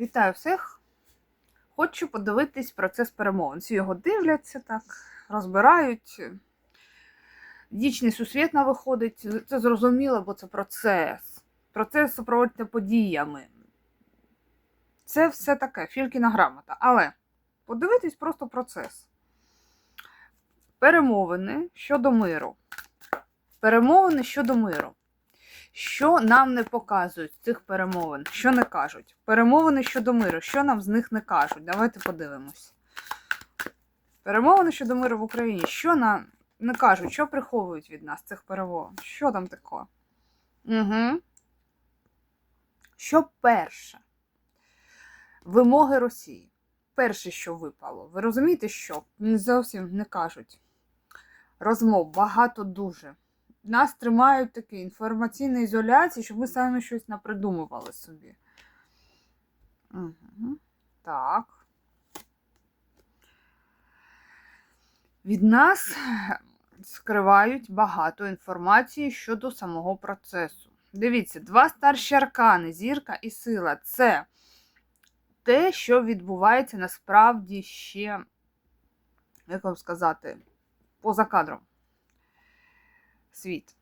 Вітаю всіх! Хочу подивитись процес перемовин. Всі його дивляться так, розбирають. Дічний сусвітна виходить. Це зрозуміло, бо це процес. Процес супроводиться подіями. Це все таке, фількіна грамота. Але подивитись просто процес. Перемовини щодо миру. Перемовини щодо миру. Що нам не показують з цих перемовин? Що не кажуть? Перемовини щодо миру. Що нам з них не кажуть? Давайте подивимось. Перемовини щодо миру в Україні. Що нам не кажуть? Що приховують від нас цих перемовин? Що там таке? Угу. Що перше? Вимоги Росії. Перше, що випало. Ви розумієте, що? Зовсім не кажуть. Розмов багато дуже нас тримають такі інформаційні ізоляції, щоб ми самі щось напридумували собі. Угу. Так. Від нас скривають багато інформації щодо самого процесу. Дивіться, два старші аркани, зірка і сила це те, що відбувається насправді ще, як вам сказати, поза кадром світ.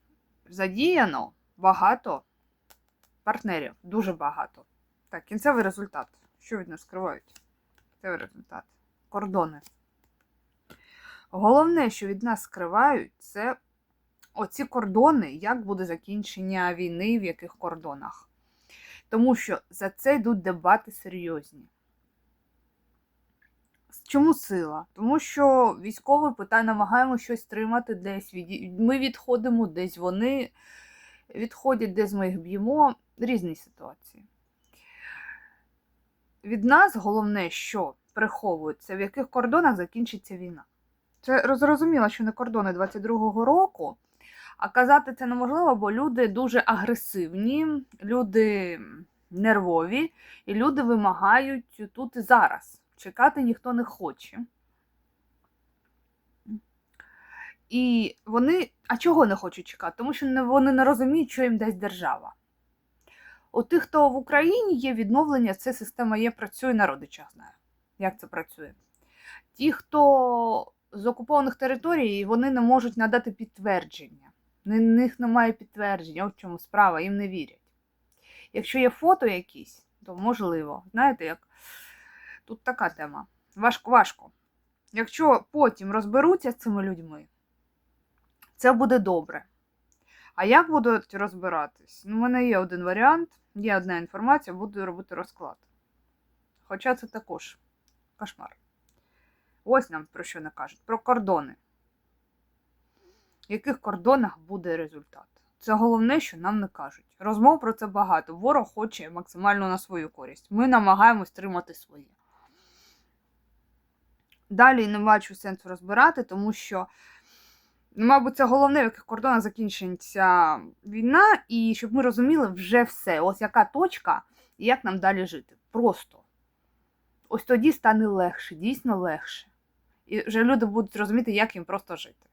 Задіяно багато партнерів, дуже багато. Так, кінцевий результат. Що від нас скривають? Кінцевий результат. Кордони. Головне, що від нас скривають, це оці кордони, як буде закінчення війни, в яких кордонах. Тому що за це йдуть дебати серйозні. Чому сила? Тому що військові питання намагаємося щось тримати десь. Ми відходимо, десь вони відходять, десь ми їх б'ємо. Різні ситуації. Від нас головне, що приховується, в яких кордонах закінчиться війна. Це зрозуміло, що не кордони 22-го року, а казати це неможливо, бо люди дуже агресивні, люди нервові, і люди вимагають тут і зараз. Чекати ніхто не хоче. І вони, а чого не хочуть чекати? Тому що вони не розуміють, що їм дасть держава. У тих, хто в Україні є відновлення, ця система є, працює, на родичах знає, як це працює. Ті, хто з окупованих територій, вони не можуть надати підтвердження. У них немає підтвердження, от в чому справа, їм не вірять. Якщо є фото якісь, то можливо. Знаєте, як. Тут така тема. Важко, важко. Якщо потім розберуться з цими людьми, це буде добре. А як будуть розбиратись? Ну, У мене є один варіант, є одна інформація, буду робити розклад. Хоча це також кошмар. Ось нам про що не кажуть: про кордони. В яких кордонах буде результат? Це головне, що нам не кажуть. Розмов про це багато. Ворог хоче максимально на свою користь. Ми намагаємось тримати своє. Далі не бачу сенсу розбирати, тому що, мабуть, це головне, в яких кордонах закінчиться війна, і щоб ми розуміли вже все. Ось яка точка і як нам далі жити. Просто. Ось тоді стане легше, дійсно легше. І вже люди будуть розуміти, як їм просто жити.